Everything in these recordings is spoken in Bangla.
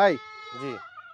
ভাই জি।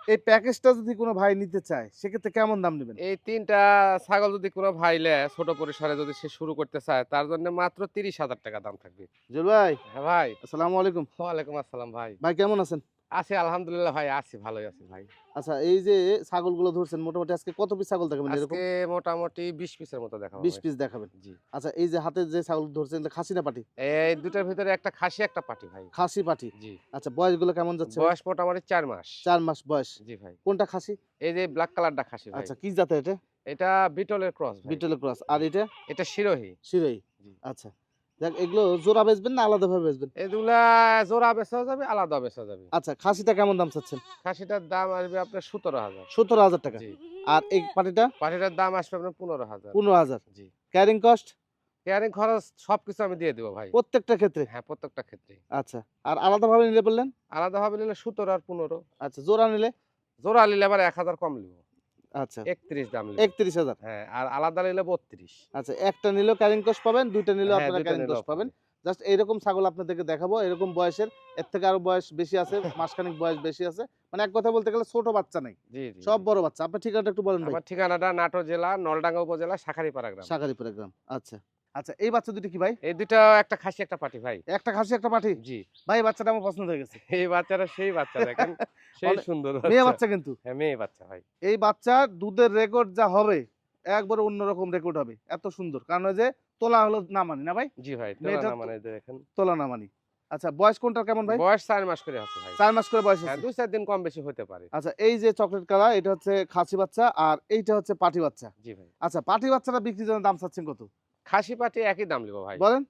এই প্যাকেজটা যদি কোনো ভাই নিতে চায় সেক্ষেত্রে কেমন দাম নেবেন? এই তিনটা ছাগল যদি কোনো ভাই লে ছোট পরিসরে যদি সে শুরু করতে চায় তার জন্য মাত্র তিরিশ হাজার টাকা দাম থাকবে। জুল ভাই। হ্যাঁ ভাই। আসসালামু আলাইকুম। ওয়ালাইকুম আসসালাম ভাই। ভাই কেমন আছেন? আছি আলহামদুলিল্লাহ ভাই আছি ভালোই আছি ভাই। আচ্ছা এই যে ছাগলগুলো ধরছেন মোটামুটি আজকে কত পিস ছাগল দেখাবেন আজকে মোটামুটি বিশ পিসের মতো দেখাবো বিশ ভাই। পিস দেখাবেন। জি। আচ্ছা এই যে হাতে যে ছাগল ধরছেন এটা খাসি না পাটি? এই দুটার ভিতরে একটা খাসি একটা পাটি ভাই। খাসি পাটি? জি। আচ্ছা বয়সগুলো কেমন যাচ্ছে? বয়স মোটামুটি চার মাস। চার মাস বয়স। জি ভাই। কোনটা খাসি? এই যে ব্ল্যাক কালারটা খাসি ভাই। আচ্ছা কি জাতের এটা? এটা বিটলের ক্রস ভাই। বিটল ক্রস আর এটা? এটা শিরোহী। শিরোই আচ্ছা। দেখ এগুলো জোড়া বেচবেন না আলাদা ভাবে বেচবেন? এগুলা জোড়া বেচা যাবে আলাদা বেচা যাবে। আচ্ছা খাসিটা কেমন দাম চাচ্ছেন? খাসিটার দাম আসবে আপনার সতেরো হাজার। সত্তর হাজার টাকা। আর এই পাটিটা? পাটিটার দাম আসবে আপনার পনেরো হাজার। পনেরো হাজার। জি। ক্যারিং কস্ট কেয়ারিং খরচ সবকিছু আমি দিয়ে দেবো ভাই। প্রত্যেকটা ক্ষেত্রে? হ্যাঁ প্রত্যেকটা ক্ষেত্রে। আচ্ছা আর আলাদা ভাবে নিলে বললেন? আলাদা ভাবে নিলে সতেরো আর পনেরো। আচ্ছা জোড়া নিলে? জোড়া নিলে আবার এক হাজার কম নিব। আচ্ছা। দাম হ্যাঁ আর আলাদা নিলে বত্রিশ। আচ্ছা একটা নিলেও ক্যারিং কস্ট পাবেন দুইটা নিলেও হ্যাঁ, আপনারা ক্যারিং কস্ট পাবেন। জাস্ট এইরকম ছাগল আপনাদেরকে দেখাবো এরকম বয়সের এর থেকে আরও বয়স বেশি আছে মাসখানেক বয়স বেশি আছে। মানে এক কথা বলতে গেলে ছোট বাচ্চা নাই। সব বড় বাচ্চা। আপনার ঠিকানাটা একটু বলেন আমার ঠিকানাটা নাটোর জেলা নলডাঙ্গা উপজেলা শাখারিপাড়া গ্রাম। শাখারিপাড়া গ্রাম। আচ্ছা। আচ্ছা এই বাচ্চা দুটি কি ভাই? এই দুটা একটা খাসি একটা পাটি ভাই। একটা খাসি একটা পাঠি জি। ভাই বাচ্চাটা আমার পছন্দ হয়ে গেছে। এই বাচ্চাটা সেই বাচ্চা দেখেন। সেই সুন্দর মেয়ে বাচ্চা। কিন্তু। হ্যাঁ মেয়ে বাচ্চা ভাই। এই বাচ্চার দুধের রেকর্ড যা হবে একবার অন্যরকম রেকর্ড হবে। এত সুন্দর। কারণ যে তোলা হলো না মানি না ভাই? জি ভাই তোলা না মানে দেখেন। তোলা না মানি আচ্ছা বয়স কোনটা কেমন ভাই? বয়স চার মাস করে আছে ভাই। চার মাস করে বয়স হ্যাঁ আছে দুই চার দিন কম বেশি হতে পারে। আচ্ছা এই যে চকলেট কালার এটা হচ্ছে খাসি বাচ্চা আর এইটা হচ্ছে পাটি বাচ্চা। জি ভাই। আচ্ছা পাটি বাচ্চাটা বিক্রির জন্য দাম চাচ্ছেন কত? খাসি পাটি একই দাম লিবো ভাই। বলেন।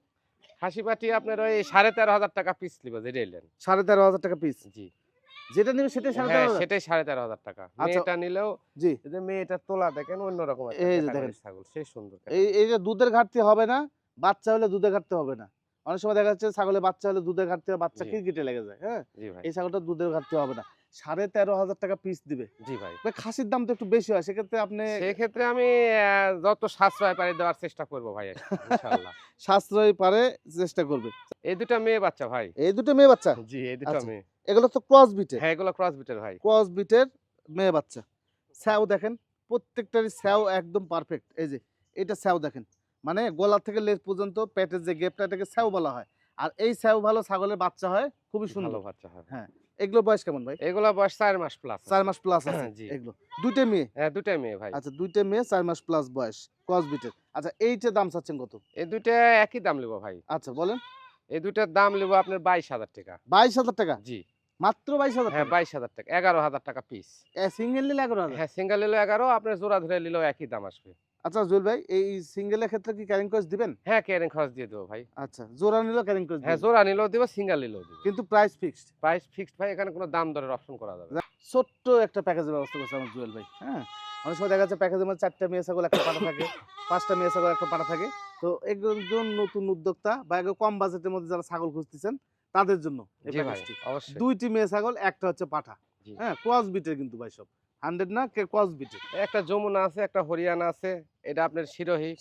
খাসি পাটি আপনার ওই সাড়ে তেরো হাজার টাকা পিস লিবো যে রেলেন সাড়ে তেরো হাজার টাকা পিস জি। যেটা নেবে সেটাই সাড়ে হ্যাঁ তেরো হাজার? সেটাই সাড়ে তেরো হাজার টাকা। আচ্ছা। মেয়েটা নিলেও জি। যে মেয়েটার তোলা দেখেন অন্যরকম এই যে দেখেন। ছাগল সেই সুন্দর এই এই যে দুধের ঘাটতি হবে না বাচ্চা হলে দুধের ঘাটতি হবে না। অনেক সময় দেখা যাচ্ছে ছাগলের বাচ্চা হলে দুধের ঘাটতি হয় বাচ্চা। কিরকিটে লেগে যায় হ্যাঁ? জি ভাই। এই ছাগলটা দুধের ঘাটতি হবে না। সাড়ে তেরো হাজার টাকা পিস দিবে। জি ভাই। খাসির দাম তো একটু বেশি হয় সেক্ষেত্রে আপনি সেক্ষেত্রে আমি যত সাশ্রয় পারি দেওয়ার চেষ্টা করব ভাই সাশ্রয় পারে চেষ্টা করবে। এই দুটা মেয়ে বাচ্চা ভাই। এই দুটো মেয়ে বাচ্চা? জি এই দুটা আচ্ছা। মেয়ে। এগুলো তো ক্রস বিটের হ্যাঁ এগুলো ক্রস বিটের ভাই। ক্রস বিটের মেয়ে বাচ্চা। স্যাও দেখেন প্রত্যেকটারই স্যাও একদম পারফেক্ট এই যে এটা স্যাও দেখেন। মানে গলা থেকে লেজ পর্যন্ত পেটের যে গেপটা এটাকে স্যাও বলা হয়। আর এই স্যাও ভালো ছাগলের বাচ্চা হয় খুবই সুন্দর। বাচ্চা হয় এগুলো বয়স কেমন ভাই? এগুলো বয়স চার মাস প্লাস চার মাস প্লাস আছে জি। এগুলো। দুইটা মেয়ে? হ্যাঁ দুটাই মেয়ে ভাই। আচ্ছা দুইটা মেয়ে চার মাস প্লাস বয়স। আচ্ছা এইটার দাম চাচ্ছেন কত? এই দুটা একই দাম লিবো ভাই। আচ্ছা বলেন। এই দুটার দাম লিবো আপনার বাইশ হাজার টাকা। বাইশ হাজার টাকা? জি। মাত্র বাইশ হাজার হ্যাঁ টাকা? বাইশ হাজার টাকা। এগারো হাজার টাকা পিস সিঙ্গেল নিলে এগারো হ্যাঁ সিঙ্গেল নিলেও এগারো আপনার জোড়া ধরে নিলেও একই দাম আসবে। আচ্ছা জুয়েল ভাই এই সিঙ্গেলের ক্ষেত্রে কি ক্যারিং কস্ট দিবেন? হ্যাঁ ক্যারিং খরচ দিয়ে দেবো ভাই। আচ্ছা জোড়া নিলেও ক্যারিং কস্ট হ্যাঁ জোড়া নিলেও দিব সিঙ্গেল নিলেও দিব। কিন্তু প্রাইস ফিক্সড প্রাইস ফিক্সড ভাই এখানে কোনো দাম দরের অপশন করা যাবে ছোট্ট একটা প্যাকেজের ব্যবস্থা করছে আমার জুয়েল ভাই হ্যাঁ? অনেক সময় দেখা যাচ্ছে প্যাকেজের মধ্যে চারটা মেয়ে ছাগল একটা পাটা থাকে পাঁচটা মেয়ে ছাগল একটা পাটা থাকে। তো একজন নতুন উদ্যোক্তা বা একদম কম বাজেটের মধ্যে যারা ছাগল খুঁজতেছেন তাদের জন্য দুইটি মেয়ে ছাগল একটা হচ্ছে পাঠা হ্যাঁ? ক্রস বিটের কিন্তু ভাই সব। হান্ড্রেড না ক্রস বিটের? একটা যমুনা আছে একটা হরিয়ানা আছে এটা আপনার শিরোহী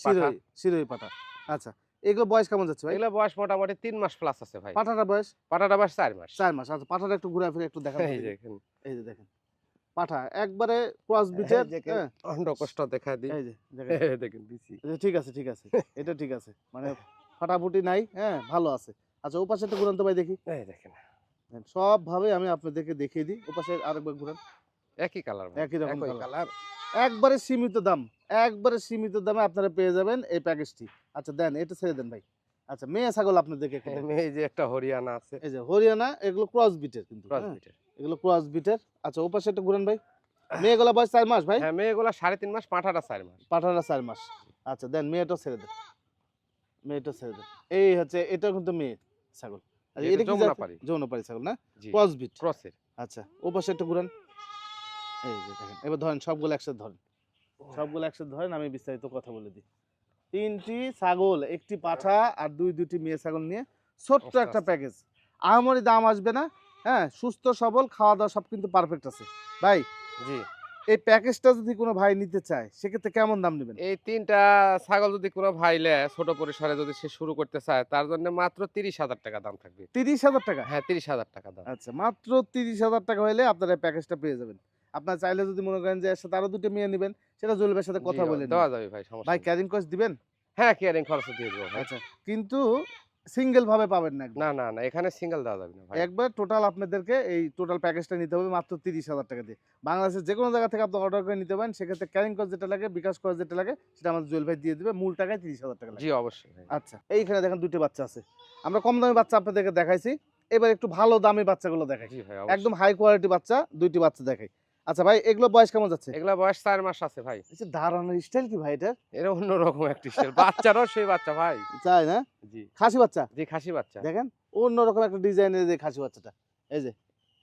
আচ্ছা এগুলো বয়স কেমন যাচ্ছে ভাই? এগুলো বয়স মোটামুটি তিন মাস প্লাস আছে ভাই। পাঠাটা বয়স? পাঠাটা বয়স চার মাস। চার মাস আচ্ছা পাঠাটা একটু ঘুরে ফিরে একটু দেখা এই যে এই যে দেখেন পাঠা একবারে ক্রস বিটের হ্যাঁ। অন্ডকোষটা দেখা দিই। এই যে দেখেন। দিছি। ঠিক আছে ঠিক আছে এটা ঠিক আছে মানে ফাটাফুটি নাই হ্যাঁ ভালো আছে। আচ্ছা ওপাশে একটা ঘুরান তো ভাই দেখি। এই দেখেন। সব ভাবে আমি আপনাদেরকে দেখিয়ে দিই ওপাশে আরেকবার ঘুরান। একই কালার একই রকম কালার একবারে সীমিত দাম একবারে সীমিত দামে আপনারা পেয়ে যাবেন এই প্যাকেজটি আচ্ছা দেন এটা ছেড়ে দেন ভাই। আচ্ছা মেয়ে ছাগল আপনাদেরকে একটু দেখাই। এই যে একটা হরিয়ানা আছে। এই যে হরিয়ানা এগুলো ক্রস বিটের কিন্তু ক্রস হ্যাঁ, বিটের এগুলো ক্রস বিটের আচ্ছা ওপাশে একটা ঘুরান ভাই। মেয়েগুলা বয়স চার মাস ভাই? হ্যাঁ মেয়েগুলা সাড়ে তিন মাস পাঠাটা চার মাস। পাঠাটা চার মাস। আচ্ছা দেন মেয়েটা ছেড়ে দেন। মেয়েটা ছেড়ে দেন। এই হচ্ছে এটা কিন্তু মেয়ে ছাগল। আচ্ছা, এটা এটা কি যমুনা জাতের? পাড়ি। যমুনাপাড়ি ছাগল না? ক্রস বিট ক্রসের আচ্ছা ও পাশে একটু ঘুরান। এই যে দেখেন এবার ধরেন সবগুলো একসাথে ধরেন। সবগুলো একসাথে ধরেন আমি বিস্তারিত কথা বলে দিই। তিনটি ছাগল একটি পাঠা আর দুই দুটি মেয়ে ছাগল নিয়ে ছোট্ট একটা। প্যাকেজ আহামরি দাম আসবে না হ্যাঁ সুস্থ সবল খাওয়া দাওয়া সব কিন্তু পারফেক্ট আছে। ভাই জি। এই প্যাকেজটা যদি কোনো ভাই নিতে চায় সেক্ষেত্রে কেমন দাম নেবেন? এই তিনটা ছাগল যদি কোনো ভাই নেয় ছোট পরিসরে যদি সে শুরু করতে চায় তার জন্য মাত্র তিরিশ হাজার টাকা দাম থাকবে। তিরিশ হাজার টাকা? হ্যাঁ তিরিশ হাজার টাকা দাম। আচ্ছা মাত্র তিরিশ হাজার টাকা হলে আপনারা প্যাকেজটা পেয়ে যাবেন। আপনার চাইলে যদি মনে করেন যে এর সাথে আরও দুটো মেয়ে নেবেন সেটা জুয়েলের সাথে কথা বলে দেওয়া যাবে ভাই সমস্যা ভাই ক্যারিং কস্ট দিবেন? হ্যাঁ কেয়ারিং খরচ দিয়ে দেবো আচ্ছা কিন্তু সিঙ্গেল ভাবে পাবেন না না না না এখানে সিঙ্গেল দেওয়া যাবে না ভাই। একবার টোটাল আপনাদেরকে এই টোটাল প্যাকেজটা নিতে হবে মাত্র তিরিশ হাজার টাকা দিয়ে। বাংলাদেশের যে কোনো জায়গা থেকে আপনি অর্ডার করে নিতে পারেন সেক্ষেত্রে ক্যারিং কস্ট যেটা লাগে বিকাশ কস্ট যেটা লাগে সেটা আমাদের জুয়েল ভাই দিয়ে দিবে মূল টাকায় তিরিশ হাজার টাকা জি অবশ্যই আচ্ছা এইখানে দেখেন দুটো বাচ্চা আছে। আমরা কম দামি বাচ্চা আপনাদেরকে দেখাইছি এবার একটু ভালো দামি বাচ্চাগুলো দেখাই। একদম হাই কোয়ালিটি বাচ্চা দুইটি বাচ্চা দেখাই। আচ্ছা ভাই এগুলো বয়স কেমন যাচ্ছে? এগুলো বয়স চার মাস আছে ভাই। আচ্ছা দাঁড়ানোর স্টাইল কি ভাই এটা? এটা অন্যরকম একটা স্টাইল বাচ্চারও সেই বাচ্চা ভাই। চাই না? জি। খাসি বাচ্চা? জি খাসি বাচ্চা। দেখেন অন্যরকম একটা ডিজাইনের যে খাসি বাচ্চাটা। এই যে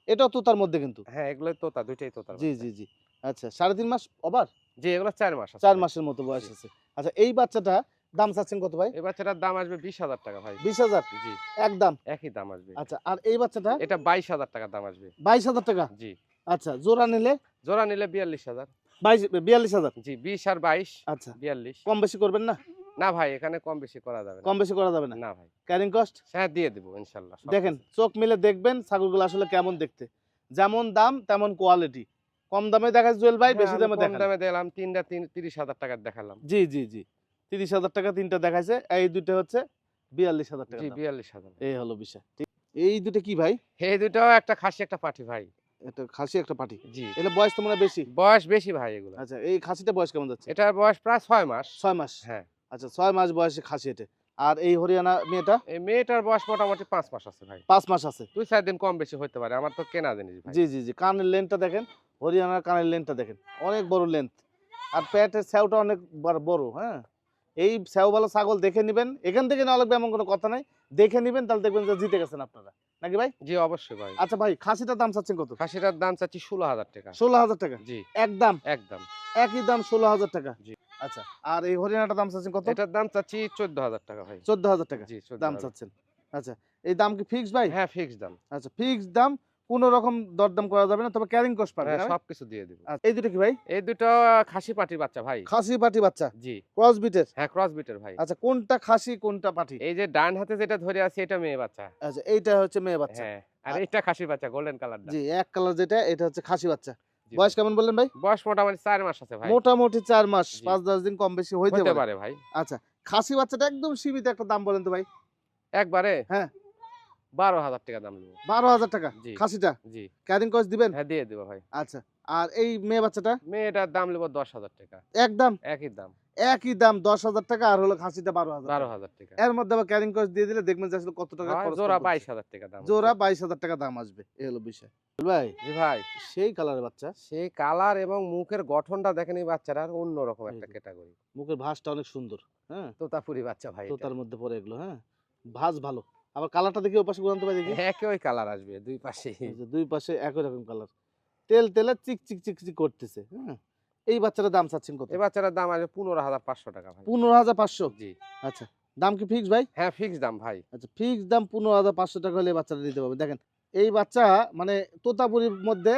এটাও তো তার মধ্যে কিন্তু? হ্যাঁ এগুলো তোতা দুইটাই তোতা জি জি জি। আচ্ছা সাড়ে তিন মাস আবার জি এগুলো চার মাস আছে। চার মাসের মতো বয়স আছে। আচ্ছা এই বাচ্চাটা দাম চাচ্ছেন কত ভাই? এই বাচ্চাটার দাম আসবে বিশ হাজার টাকা ভাই। বিশ হাজার? জি। একদম একই দাম আসবে। আচ্ছা আর এই বাচ্চাটা? এটা বাইশ হাজার টাকা দাম আসবে। বাইশ হাজার টাকা? জি। আচ্ছা জোড়া নিলে? জোড়া নিলে বিয়াল্লিশ হাজার। বাইশ বিয়াল্লিশ হাজার? জি বিশ আর বাইশ আচ্ছা। বিয়াল্লিশ। কম বেশি করবেন না? না ভাই এখানে কম বেশি করা যাবে কম বেশি করা যাবে না? না ভাই। ক্যারিং কস্ট হ্যাঁ দিয়ে দেবো ইনশাল্লাহ দেখেন চোখ মিলে দেখবেন ছাগলগুলো আসলে কেমন দেখতে। যেমন দাম তেমন কোয়ালিটি কম দামে দেখা জুয়েল ভাই হ্যাঁ, বেশি দামে কম দেখা দামে দিলাম তিনটা তিন তিরিশ হাজার টাকা দেখালাম। জি জি জি। তিরিশ হাজার টাকা তিনটা দেখাইছে এই দুটো হচ্ছে বিয়াল্লিশ হাজার টাকা জি বিয়াল্লিশ হাজার। এই হলো বিষয়। এই দুটো কি ভাই? এই দুটাও একটা খাসি একটা পাঠি ভাই। এটা খাসি একটা পাটি। জি। এটা বয়স তো মনে বেশি। বয়স বেশি ভাই এগুলো। আচ্ছা এই খাসিটা বয়স কেমন যাচ্ছে? এটার বয়স প্রায় ছয় মাস। ছয় মাস? হ্যাঁ। আচ্ছা ছয় মাস বয়সে খাসি এটা। আর এই হরিয়ানা মেয়েটা? এই মেয়েটার বয়স মোটামুটি পাঁচ মাস আছে ভাই। পাঁচ মাস আছে। দুই চার দিন কম বেশি হতে পারে আমার তো কেনা জিনিস ভাই। জি জি জি কানের লেন্থটা দেখেন হরিয়ানার কানের লেন্থটা দেখেন। অনেক বড় লেন্থ আর প্যাটের স্যাওটা অনেক বড়- হ্যাঁ? এই স্যাওওয়ালা ছাগল দেখে নেবেন এখান থেকে না লাগবে এমন কোনো কথা নাই। দেখে নেবেন তাহলে দেখবেন যে জিতে গেছেন আপনারা। নাকি ভাই? জি অবশ্যই ভাই। আচ্ছা ভাই খাসিটার দাম চাচ্ছেন কত? খাসিটার দাম চাচ্ছি ষোলো হাজার টাকা। ষোলো হাজার টাকা? জি। একদম? একদম। একই দাম ষোলো হাজার টাকা? জি। আচ্ছা আর এই হরিয়ানাটার দাম চাচ্ছেন কত? এটার দাম চাচ্ছি চোদ্দ হাজার টাকা ভাই। চোদ্দ হাজার টাকা? জি দাম চাচ্ছেন। আচ্ছা এই দাম কি ফিক্সড ভাই? হ্যাঁ ফিক্সড দাম। আচ্ছা ফিক্সড দাম কোনো রকম দরদাম করা যাবে না তবে ক্যারিং কস্ট পাবে হ্যাঁ সবকিছু দিয়ে দিব। আচ্ছা, এই দুটো কি ভাই? এই দুটো খাসি পাটির বাচ্চা ভাই। খাসি পাটি বাচ্চা? জি। ক্রস বিটের হ্যাঁ ক্রস বিটের ভাই। আচ্ছা কোনটা খাসি কোনটা পাটি? এই যে ডান হাতে যেটা ধরে আছে এটা মেয়ে বাচ্চা। আচ্ছা এইটা হচ্ছে মেয়ে বাচ্চা। হ্যাঁ আর এটা খাসি বাচ্চা গোল্ডেন কালার জি এক কালার যেটা এটা হচ্ছে খাসি বাচ্চা। বয়স কেমন বললেন ভাই? বয়স মোটামুটি চার মাস আছে ভাই। মোটামুটি চার মাস জি। পাঁচ দশ দিন কম বেশি হইতে পারে ভাই। আচ্ছা খাসি বাচ্চাটা একদম সীমিত একটা দাম বলেন তো ভাই। একবারে? হ্যাঁ। বারো হাজার টাকা দাম নেব। বারো হাজার টাকা? খাসিটা? জি। ক্যারিং কস্ট দিবেন? হ্যাঁ দিয়ে দেবো ভাই। আচ্ছা। আর এই মেয়ে বাচ্চাটা? মেয়েটার দাম নেব দশ হাজার টাকা। একদম একই দাম। একই দাম দশ হাজার টাকা আর হলো খাসিটা বারো হাজার বারো টাকা। হাজার টাকা। এর মধ্যে আবার ক্যারিং কস্ট দিয়ে দিলে দেখবেন যে আসলে কত টাকা খরচ জোড়া বাইশ। হাজার টাকা দাম। জোড়া। বাইশ হাজার টাকা দাম আসবে এই হলো বিষয়। ভাই জি ভাই। সেই কালারের বাচ্চা? সেই কালার এবং মুখের গঠনটা দেখেন এই বাচ্চাটার অন্যরকম একটা। ক্যাটাগরি। মুখের ভাঁজটা অনেক সুন্দর হ্যাঁ? তোতাপুরি বাচ্চা ভাই তো এটা। তার মধ্যে পড়ে এগুলো হ্যাঁ? ভাঁজ ভালো। আবার কালারটা দেখি ওপাশে ঘুরান্ত পাই দেখি। একই ওই কালার আসবে দুই পাশে। দুই পাশে একই রকম কালার তেল তেলে চিক চিক চিক চিক করতেছে হ্যাঁ? এই বাচ্চাটার দাম চাচ্ছেন কত? এই বাচ্চাটার দাম আসবে পনেরো হাজার পাঁচশো টাকা ভাই। পনেরো হাজার পাঁচশো? জি। আচ্ছা দাম কি ফিক্স ভাই? হ্যাঁ ফিক্স দাম ভাই। আচ্ছা ফিক্স দাম পনেরো হাজার পাঁচশো টাকা হলে বাচ্চাটা দিতে পারবে। দেখেন এই বাচ্চা মানে তোতাপুরির মধ্যে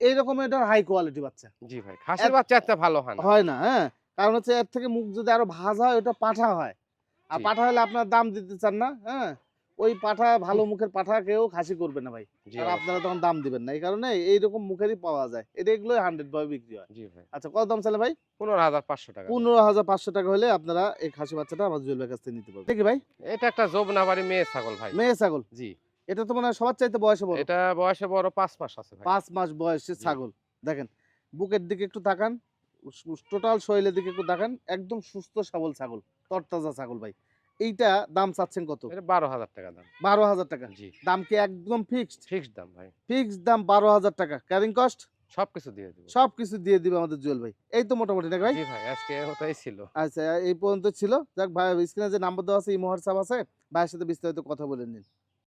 এইরকম এটা হাই কোয়ালিটি বাচ্চা। জি ভাই খাসির বাচ্চা একটা ভালো হয় না। হয় না হ্যাঁ? কারণ হচ্ছে এর থেকে মুখ যদি আরও ভাজা হয় ওটা পাঠা হয়। আর পাঠা হলে আপনার দাম দিতে চান না হ্যাঁ? ওই পাঠা ভালো মুখের পাঠা কেউ খাসি করবে না ভাই। আর আপনারা তখন দাম দিবেন না। এই কারণে এইরকম মুখেরই পাওয়া যায়। এটা এগুলো হান্ড্রেড ভাবে বিক্রি হয়। আচ্ছা কত দাম চালে ভাই? পনেরো হাজার পাঁচশো টাকা। পনেরো হাজার পাঁচশো টাকা হলে আপনারা এই খাসি বাচ্চাটা আমার জুয়েল কাছ থেকে নিতে পারবেন। দেখি ভাই। এটা একটা জোবনাবাড়ি মেয়ে ছাগল ভাই। মেয়ে ছাগল? জি। এটা তো মনে হয় সবার চাইতে বয়সে বড়। এটা বয়সে বড় পাঁচ মাস আছে পাঁচ মাস বয়সের জি। ছাগল। দেখেন বুকের দিকে একটু তাকান টোটাল শরীরের দিকে একটু তাকান একদম সুস্থ সবল ছাগল তরতাজা ছাগল ভাই। এইটা দাম চাচ্ছেন কত? বারো হাজার টাকা দাম। বারো হাজার টাকা। জি। দাম কি একদম ফিক্সড ফিক্সড দাম ভাই। ফিক্সড দাম বারো হাজার টাকা। ক্যারিং কস্ট সবকিছু দিয়ে দিবে। সবকিছু দিয়ে দিবে আমাদের জুয়েল ভাই। এই তো মোটামুটি না ভাই? জি ভাই আজকে ওটাই ছিল। আচ্ছা এই পর্যন্ত ছিল। যাক ভাই স্ক্রিনে যে নাম্বার দেওয়া আছে এই হোয়াটসঅ্যাপ আছে। ভাইয়ের সাথে বিস্তারিত কথা বলে নিন।